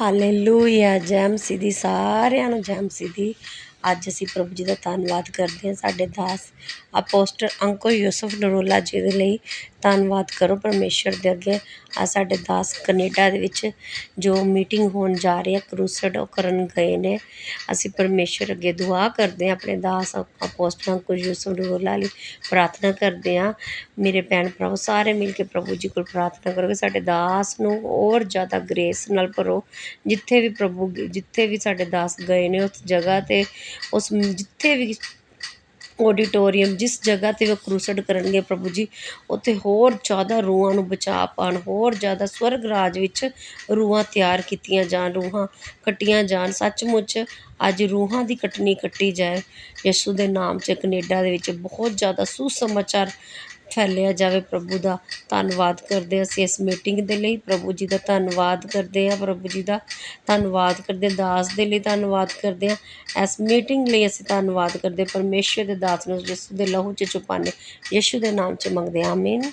Hallelujah ਜੈ ਮਸੀਹ ਦੀ ਸਾਰਿਆਂ ਨੂੰ ਜੈ ਮਸੀਹ ਦੀ ਅੱਜ ਅਸੀਂ ਪ੍ਰਭੂ ਜੀ ਦਾ ਧੰਨਵਾਦ ਕਰਦੇ ਹਾਂ, ਸਾਡੇ ਦਾਸ ਅਪੋਸਟਲ ਅੰਕੋ ਯੂਸਫ ਨਰੋਲਾ ਜੀ ਦੇ ਲਈ ਧੰਨਵਾਦ ਕਰੋ ਪਰਮੇਸ਼ਰ ਦੇ ਅੱਗੇ। ਆਹ ਸਾਡੇ ਦਾਸ ਕਨੇਡਾ ਦੇ ਵਿੱਚ ਜੋ ਮੀਟਿੰਗ ਹੋਣ ਜਾ ਰਹੀ ਹੈ, ਕਰੂਸਡ ਉਹ ਕਰਨ ਗਏ ਨੇ। ਅਸੀਂ ਪਰਮੇਸ਼ਰ ਅੱਗੇ ਦੁਆ ਕਰਦੇ ਹਾਂ, ਆਪਣੇ ਦਾਸ ਅਪੋਸਟਲ ਅੰਕੋ ਯੂਸਫ ਨਰੋਲਾ ਲਈ ਪ੍ਰਾਰਥਨਾ ਕਰਦੇ ਹਾਂ। ਮੇਰੇ ਭੈਣ ਭਰਾਵੋ, ਸਾਰੇ ਮਿਲ ਕੇ ਪ੍ਰਭੂ ਜੀ ਕੋਲ ਪ੍ਰਾਰਥਨਾ ਕਰੋ ਕਿ ਸਾਡੇ ਦਾਸ ਨੂੰ ਹੋਰ ਜ਼ਿਆਦਾ ਗ੍ਰੇਸ ਨਾਲ ਭਰੋ। ਜਿੱਥੇ ਵੀ ਪ੍ਰਭੂ, ਜਿੱਥੇ ਵੀ ਸਾਡੇ ਦਾਸ ਗਏ ਨੇ ਉਸ ਜਗ੍ਹਾ ਤੇ ਉਸ ਜਿੱਥੇ ਵੀ ਆਡੀਟੋਰੀਅਮ ਜਿਸ ਜਗ੍ਹਾ ਤੇ ਉਹ ਕਰੂਸਡ ਕਰਨਗੇ ਪ੍ਰਭੂ ਜੀ, ਉੱਥੇ ਹੋਰ ਜ਼ਿਆਦਾ ਰੂਹਾਂ ਨੂੰ ਬਚਾ ਪਾਉਣ ਹੋਰ ਜ਼ਿਆਦਾ ਸਵਰਗ ਰਾਜ ਵਿੱਚ ਰੂਹਾਂ ਤਿਆਰ ਕੀਤੀਆਂ ਜਾਣ, ਰੂਹਾਂ ਕੱਟੀਆਂ ਜਾਣ। ਸੱਚਮੁੱਚ ਅੱਜ ਰੂਹਾਂ ਦੀ ਕੱਟਣੀ ਕੱਟੀ ਜਾਏ, ਯਿਸੂ ਦੇ ਨਾਮ 'ਚ ਕਨੇਡਾ ਦੇ ਵਿੱਚ ਬਹੁਤ ਜ਼ਿਆਦਾ ਸੁਸਮਾਚਾਰ ਫੈਲਿਆ ਜਾਵੇ ਪ੍ਰਭੂ ਦਾ ਧੰਨਵਾਦ ਕਰਦੇ ਹਾਂ। ਅਸੀਂ ਇਸ ਮੀਟਿੰਗ ਦੇ ਲਈ ਪ੍ਰਭੂ ਜੀ ਦਾ ਧੰਨਵਾਦ ਕਰਦੇ ਹਾਂ। ਪ੍ਰਭੂ ਜੀ ਦਾ ਧੰਨਵਾਦ ਕਰਦੇ ਦਾਸ ਦੇ ਲਈ ਧੰਨਵਾਦ ਕਰਦੇ ਹਾਂ। ਇਸ ਮੀਟਿੰਗ ਲਈ ਅਸੀਂ ਧੰਨਵਾਦ ਕਰਦੇ ਹਾਂ। ਦੇ ਦਾਸ ਨੂੰ, ਯਿਸੂ ਦੇ ਲਹੂ 'ਚ ਛੁਪਾਉਂਦੇ, ਯਿਸੂ ਦੇ ਨਾਮ 'ਚ ਮੰਗਦੇ ਹਾਂ। ਆਮੀਨ।